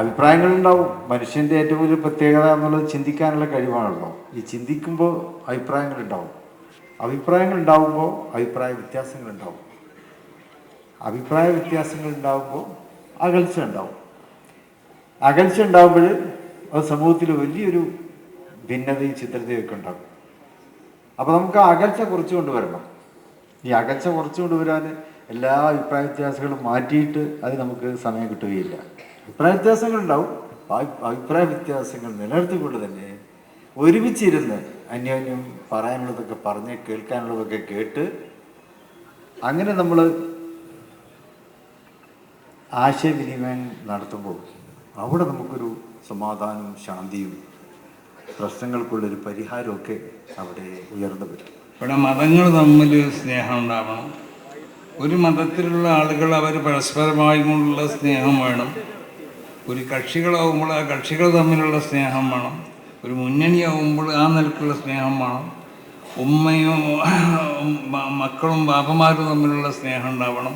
അഭിപ്രായങ്ങളുണ്ടാവും. മനുഷ്യന്റെ ഏറ്റവും വലിയ പ്രത്യേകത എന്നുള്ളത് ചിന്തിക്കാനുള്ള കഴിവാണല്ലോ. ഈ ചിന്തിക്കുമ്പോൾ അഭിപ്രായങ്ങളുണ്ടാവും. അഭിപ്രായങ്ങൾ ഉണ്ടാവുമ്പോൾ അഭിപ്രായ വ്യത്യാസങ്ങളുണ്ടാവും. അഭിപ്രായ വ്യത്യാസങ്ങൾ ഉണ്ടാവുമ്പോൾ അകൽച്ച ഉണ്ടാവും അകൽച്ച ഉണ്ടാവുമ്പോൾ അത് സമൂഹത്തിൽ വലിയൊരു ഭിന്നതയും ചിത്രതയൊക്കെ ഉണ്ടാകും. അപ്പോൾ നമുക്ക് അകൽച്ച കുറച്ച് കൊണ്ടുവരണം. ഈ അകൽച്ച കുറച്ച് കൊണ്ടുവരാൻ എല്ലാ അഭിപ്രായ വ്യത്യാസങ്ങളും മാറ്റിയിട്ട് അത് നമുക്ക് സമയം കിട്ടുകയില്ല. അഭിപ്രായ ആ അഭിപ്രായ വ്യത്യാസങ്ങൾ നിലനിർത്തിക്കൊണ്ട് തന്നെ ഒരുമിച്ചിരുന്ന് അന്യോന്യം പറയാനുള്ളതൊക്കെ പറഞ്ഞ് കേൾക്കാനുള്ളതൊക്കെ കേട്ട് അങ്ങനെ നമ്മൾ ആശയവിനിമയം നടത്തുമ്പോൾ അവിടെ നമുക്കൊരു സമാധാനവും ശാന്തിയും പ്രശ്നങ്ങൾക്കുള്ളൊരു പരിഹാരമൊക്കെ അവിടെ ഉയർന്നു വരും. ഇവിടെ മതങ്ങൾ തമ്മിൽ സ്നേഹം ഉണ്ടാവണം. ഒരു മതത്തിലുള്ള ആളുകൾ അവർ പരസ്പരമായി കൊണ്ടുള്ള സ്നേഹം വേണം. ഒരു കക്ഷികളാവുമ്പോൾ ആ കക്ഷികൾ തമ്മിലുള്ള സ്നേഹം വേണം. ഒരു മുന്നണിയാവുമ്പോൾ ആ നിലക്കുള്ള സ്നേഹം വേണം. ഉമ്മയും മക്കളും ബാപ്പമാരും തമ്മിലുള്ള സ്നേഹം ഉണ്ടാവണം.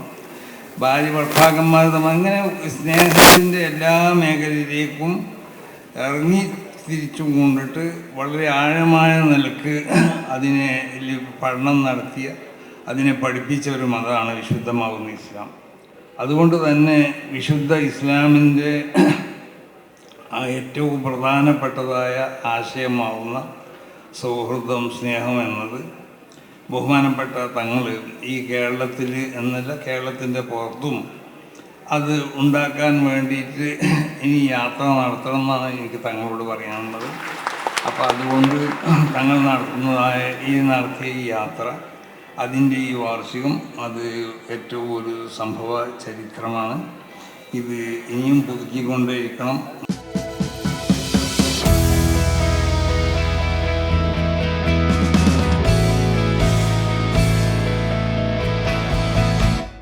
ഭാര്യ ഭർത്താക്കന്മാർ തമ്മിൽ അങ്ങനെ സ്നേഹത്തിന്റെ എല്ലാ മേഖലയിലേക്കും ഇറങ്ങി തിരിച്ചു കൊണ്ടിട്ട് വളരെ ആഴമായ നിലയ്ക്ക് അതിനെ പഠനം നടത്തിയ അതിനെ പഠിപ്പിച്ച ഒരു മതമാണ് വിശുദ്ധമാകുന്ന ഇസ്ലാം. അതുകൊണ്ട് തന്നെ വിശുദ്ധ ഇസ്ലാമിന്റെ ഏറ്റവും പ്രധാനപ്പെട്ടതായ ആശയമാവുന്ന സൗഹൃദം സ്നേഹം എന്നത് ബഹുമാനപ്പെട്ട തങ്ങൾ ഈ കേരളത്തിൽ എന്നല്ല കേരളത്തിന്റെ പുറത്തും അത് ഉണ്ടാക്കാൻ വേണ്ടിയിട്ട് ഇനി യാത്ര നടത്തണം എന്നാണ് എനിക്ക് തങ്ങളോട് പറയാനുള്ളത്. അപ്പോൾ അതുകൊണ്ട് തങ്ങൾ നടത്തുന്നതായ ഈ നടത്തിയ ഈ യാത്ര അതിന്റെ ഈ വാർഷികം അത് ഏറ്റവും ഒരു സംഭവ ചരിത്രമാണ്. ഇത് ഇനിയും പുതുക്കിക്കൊണ്ടേയിരിക്കണം